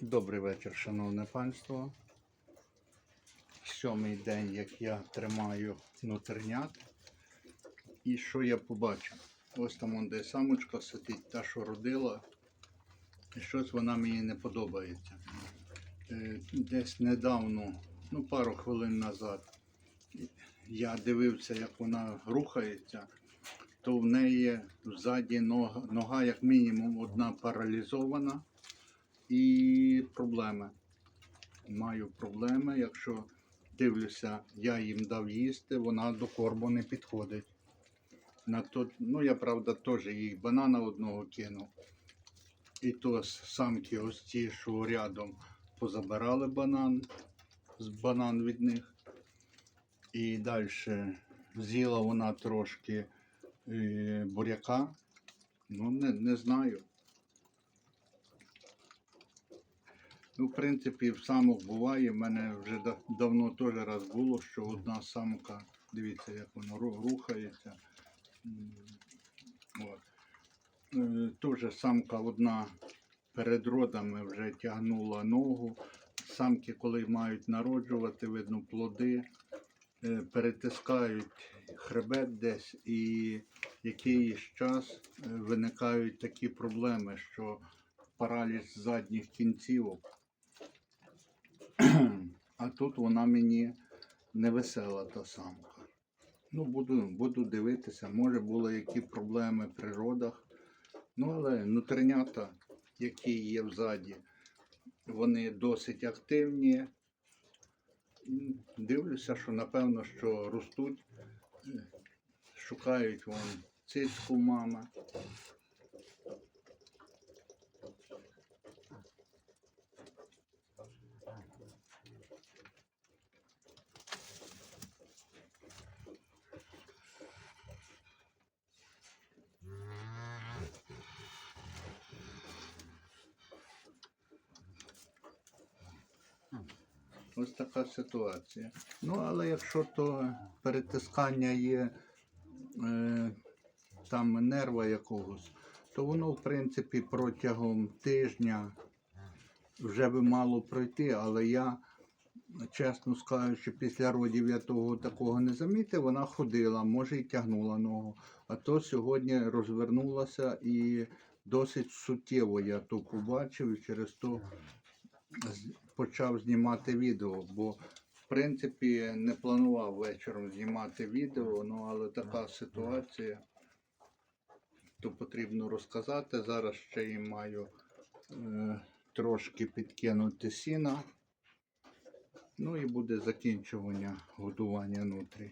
Добрий вечір, шановне панство. Сьомий день, як я тримаю внутрінят. І що я побачив? Ось там де самочка сидить, та, що родила. І щось вона мені не подобається. Е, Десь недавно, ну пару хвилин назад, я дивився, як вона рухається, то в неї ззаді нога, нога як мінімум одна паралізована і проблеми. Маю проблеми, якщо дивлюся, я їм дав їсти, вона до корму не підходить. На то, ну я правда теж їй банана одного кинув. І то самки ось ті, що рядом позабирали банан, банан від них. І далі з'їла вона трошки е, буряка. Ну, не, не знаю. Ну, в принципі, в самок буває. В мене вже да- давно теж раз було, що одна самка, дивіться, як воно ру- рухається. Е, Теж самка одна перед родами вже тягнула ногу. Самки, коли мають народжувати, видно, плоди, е, перетискають хребет десь і якийсь час е, виникають такі проблеми, що параліж задніх кінцівок. А тут вона мені не весела та самка. Ну, буду, буду дивитися, може були які проблеми при родах. Ну, але нутринята, які є взаді, вони досить активні. Дивлюся, що напевно, що ростуть, шукають вон цицьку мами. Ось така ситуація. Ну, але якщо то перетискання є е, там нерва якогось, то воно, в принципі, протягом тижня вже би мало пройти, але я, чесно скажучи, після родів я того такого не замітив, вона ходила, може і тягнула ногу. А то сьогодні розвернулася і досить суттєво я то побачив і через то почав знімати відео, бо в принципі не планував вечором знімати відео, ну але така ситуація, то потрібно розказати. Зараз ще й маю е, трошки підкинути сіна. Ну і буде закінчування годування нутрі.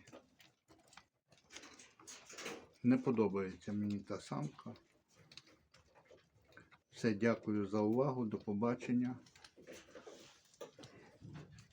Не подобається мені та самка. Все, дякую за увагу. До побачення.